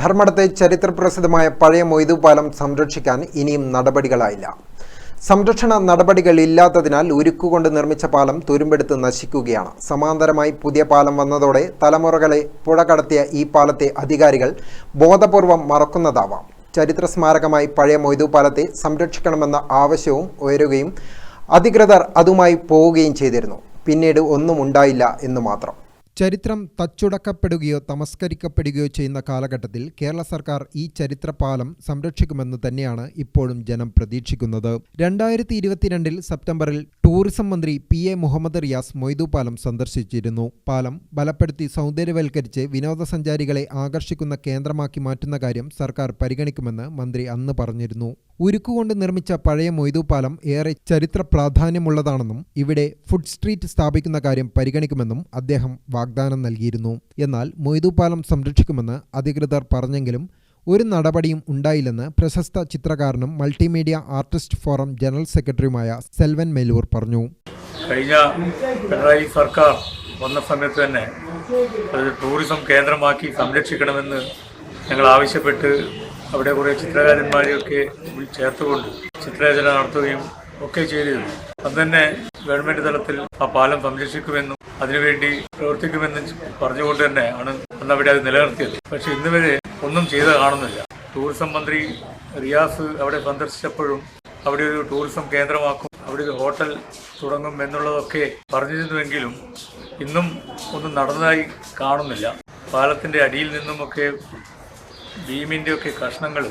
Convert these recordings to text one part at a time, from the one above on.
ധർമ്മടത്തെ ചരിത്രപ്രസിദ്ധമായ പഴയ മൊയ്തു പാലം സംരക്ഷിക്കാൻ ഇനിയും നടപടികളായില്ല. സംരക്ഷണ നടപടികൾ ഇല്ലാത്തതിനാൽ ഉരുക്കുകൊണ്ട് നിർമ്മിച്ച പാലം തുരുമ്പെടുത്ത് നശിക്കുകയാണ്. സമാന്തരമായി പുതിയ പാലം വന്നതോടെ തലമുറകളെ പുഴ കടത്തിയ ഈ പാലത്തെ അധികാരികൾ ബോധപൂർവം മറക്കുന്നതാവാം. ചരിത്ര സ്മാരകമായി പഴയ മൊയ്തു പാലത്തെ സംരക്ഷിക്കണമെന്ന ആവശ്യവും ഉയരുകയും അധികൃതർ അതുമായി പോവുകയും ചെയ്തിരുന്നു. പിന്നീട് ഒന്നും ഉണ്ടായില്ല എന്ന് മാത്രം. ചരിത്രം തച്ചുടക്കപ്പെടുകയോ തമസ്കരിക്കപ്പെടുകയോ ചെയ്യുന്ന കാലഘട്ടത്തിൽ കേരള സർക്കാർ ഈ ചരിത്രപാലം സംരക്ഷിക്കുമെന്ന് തന്നെയാണ് ഇപ്പോഴും ജനം പ്രതീക്ഷിക്കുന്നത്. രണ്ടായിരത്തി ഇരുപത്തിരണ്ടിൽ സെപ്റ്റംബറിൽ ടൂറിസം മന്ത്രി പി എ മുഹമ്മദ് റിയാസ് മൊയ്തു പാലം സന്ദർശിച്ചിരുന്നു. പാലം ബലപ്പെടുത്തി സൗന്ദര്യവൽക്കരിച്ച് വിനോദസഞ്ചാരികളെ ആകർഷിക്കുന്ന കേന്ദ്രമാക്കി മാറ്റുന്ന കാര്യം സർക്കാർ പരിഗണിക്കുമെന്ന് മന്ത്രി അന്ന് പറഞ്ഞിരുന്നു. ഉരുക്കുകൊണ്ട് നിർമ്മിച്ച പഴയ മൊയ്തു പാലം ഏറെ ചരിത്ര പ്രാധാന്യമുള്ളതാണെന്നും ഇവിടെ ഫുഡ് സ്ട്രീറ്റ് സ്ഥാപിക്കുന്ന കാര്യം പരിഗണിക്കുമെന്നും അദ്ദേഹം വാഗ്ദാനം നൽകിയിരുന്നു. എന്നാൽ മൊയ്തു പാലം സംരക്ഷിക്കുമെന്ന് അധികൃതർ പറഞ്ഞെങ്കിലും ഒരു നടപടിയും ഉണ്ടായില്ലെന്ന് പ്രശസ്ത ചിത്രകാരനും മൾട്ടിമീഡിയ ആർട്ടിസ്റ്റ് ഫോറം ജനറൽ സെക്രട്ടറിയുമായ സെൽവൻ മേലൂർ പറഞ്ഞു. കഴിഞ്ഞ പിണറായി സർക്കാർ വന്ന സമയത്ത് തന്നെ ടൂറിസം കേന്ദ്രമാക്കി സംരക്ഷിക്കണമെന്ന് ഞങ്ങൾ ആവശ്യപ്പെട്ട് അവിടെ കുറേ ചിത്രകാരന്മാരെയൊക്കെ ചേർത്തുകൊണ്ട് ചിത്രരചന നടത്തുകയും ഒക്കെ ചെയ്തിരുന്നു. അന്ന് തന്നെ ഗവൺമെന്റ് തലത്തിൽ ആ പാലം സംരക്ഷിക്കുമെന്നും അതിനുവേണ്ടി പ്രവർത്തിക്കുമെന്ന് പറഞ്ഞുകൊണ്ട് തന്നെ ആണ് അന്ന് അവിടെ അത് നിലനിർത്തിയത്. പക്ഷെ ഇന്ന് വരെ ഒന്നും ചെയ്ത് കാണുന്നില്ല. ടൂറിസം മന്ത്രി റിയാസ് അവിടെ സന്ദർശിച്ചപ്പോഴും അവിടെ ഒരു ടൂറിസം കേന്ദ്രമാക്കും അവിടെ ഒരു ഹോട്ടൽ തുടങ്ങും എന്നുള്ളതൊക്കെ പറഞ്ഞിരുന്നുവെങ്കിലും ഇന്നും ഒന്നും നടന്നതായി കാണുന്നില്ല. പാലത്തിന്റെ അടിയിൽ നിന്നുമൊക്കെ ഭീമിന്റെ ഒക്കെ കഷ്ണങ്ങൾ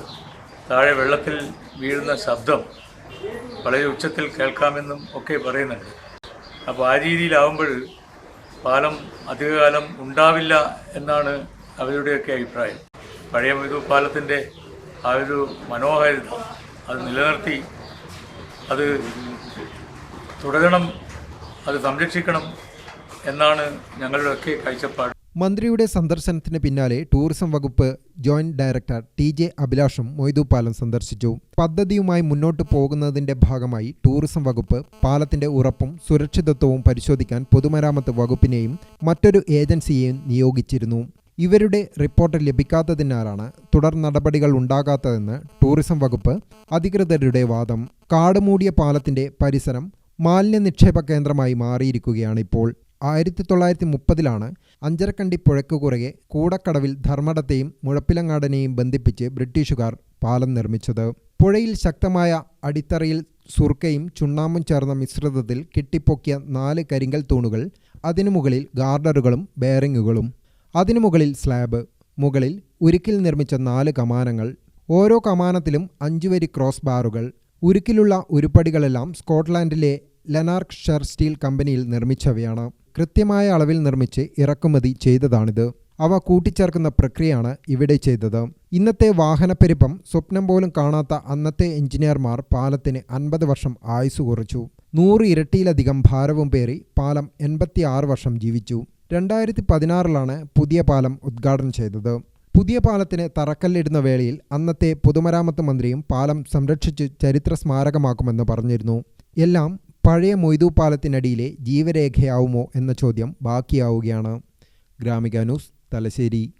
താഴെ വെള്ളത്തിൽ വീഴുന്ന ശബ്ദം വളരെ ഉച്ചത്തിൽ കേൾക്കാമെന്നും ഒക്കെ പറയുന്നുണ്ട്. അപ്പോൾ ആ രീതിയിലാവുമ്പോൾ പാലം അധികകാലം ഉണ്ടാവില്ല എന്നാണ് അവരുടെയൊക്കെ അഭിപ്രായം. പഴയ മൃദു പാലത്തിന്റെ ആ ഒരു മനോഹാരിത അത് നിലനിർത്തി അത് തുടരണം അത് സംരക്ഷിക്കണം എന്നാണ് ഞങ്ങളുടെയൊക്കെ കാഴ്ചപ്പാട്. മന്ത്രിയുടെ സന്ദർശനത്തിന് പിന്നാലെ ടൂറിസം വകുപ്പ് ജോയിന്റ് ഡയറക്ടർ ടി ജെ അഭിലാഷും മൊയ്തു പാലം സന്ദർശിച്ചു. പദ്ധതിയുമായി മുന്നോട്ട് പോകുന്നതിന്റെ ഭാഗമായി ടൂറിസം വകുപ്പ് പാലത്തിന്റെ ഉറപ്പും സുരക്ഷിതത്വവും പരിശോധിക്കാൻ പൊതുമരാമത്ത് വകുപ്പിനെയും മറ്റൊരു ഏജൻസിയെയും നിയോഗിച്ചിരുന്നു. ഇവരുടെ റിപ്പോർട്ട് ലഭിക്കാത്തതിനാലാണ് തുടർ നടപടികൾ ഉണ്ടാകാത്തതെന്ന് ടൂറിസം വകുപ്പ് അധികൃതരുടെ വാദം. കാടുമൂടിയ പാലത്തിന്റെ പരിസരം മാലിന്യ നിക്ഷേപ കേന്ദ്രമായി മാറിയിരിക്കുകയാണ് ഇപ്പോൾ ആയിരത്തി തൊള്ളായിരത്തി മുപ്പതിലാണ് അഞ്ചരക്കണ്ടി പുഴയ്ക്കു കുറുകെ കൂടക്കടവിൽ ധർമ്മടത്തെയും മുഴപ്പിലങ്ങാടനെയും ബന്ധിപ്പിച്ച് ബ്രിട്ടീഷുകാർ പാലം നിർമ്മിച്ചത്. പുഴയിൽ ശക്തമായ അടിത്തറയിൽ സുർക്കയും ചുണ്ണാമ്പും ചേർന്ന മിശ്രിതത്തിൽ കെട്ടിപ്പൊക്കിയ നാല് കരിങ്കൽ തൂണുകൾ അതിനു മുകളിൽ ഗാർഡറുകളും ബെയറിങ്ങുകളും അതിനു മുകളിൽ സ്ലാബ് മുകളിൽ ഉരുക്കിൽ നിർമ്മിച്ച നാല് കമാനങ്ങൾ. ഓരോ കമാനത്തിലും അഞ്ചുവരി ക്രോസ് ബാറുകൾ. ഉരുക്കിലുള്ള ഉരുപ്പടികളെല്ലാം സ്കോട്ട്ലാൻഡിലെ ലെനാർക്ക് ഷെർ സ്റ്റീൽ കമ്പനിയിൽ നിർമ്മിച്ചവയാണ്. കൃത്യമായ അളവിൽ നിർമ്മിച്ച് ഇറക്കുമതി ചെയ്തതാണിത്. അവ കൂട്ടിച്ചേർക്കുന്ന പ്രക്രിയയാണ് ഇവിടെ ചെയ്തത്. ഇന്നത്തെ വാഹനപ്പെരുപ്പം സ്വപ്നം പോലും കാണാത്ത അന്നത്തെ എഞ്ചിനീയർമാർ പാലത്തിന് അൻപത് വർഷം ആയുസ് കുറച്ചു. നൂറ് ഇരട്ടിയിലധികം ഭാരവും പേറി പാലം എൺപത്തിയാറ് വർഷം ജീവിച്ചു. രണ്ടായിരത്തി പതിനാറിലാണ് പുതിയ പാലം ഉദ്ഘാടനം ചെയ്തത്. പുതിയ പാലത്തിന് തറക്കല്ലിടുന്ന വേളയിൽ അന്നത്തെ പൊതുമരാമത്ത് മന്ത്രിയും പാലം സംരക്ഷിച്ച് ചരിത്ര സ്മാരകമാക്കുമെന്ന് പറഞ്ഞിരുന്നു. എല്ലാം പഴയ മൊയ്തു പാലത്തിനടിയിലെ ജീവരേഖയാവുമോ എന്ന ചോദ്യം ബാക്കിയാവുകയാണ്. ഗ്രാമിക ന്യൂസ് തലശ്ശേരി.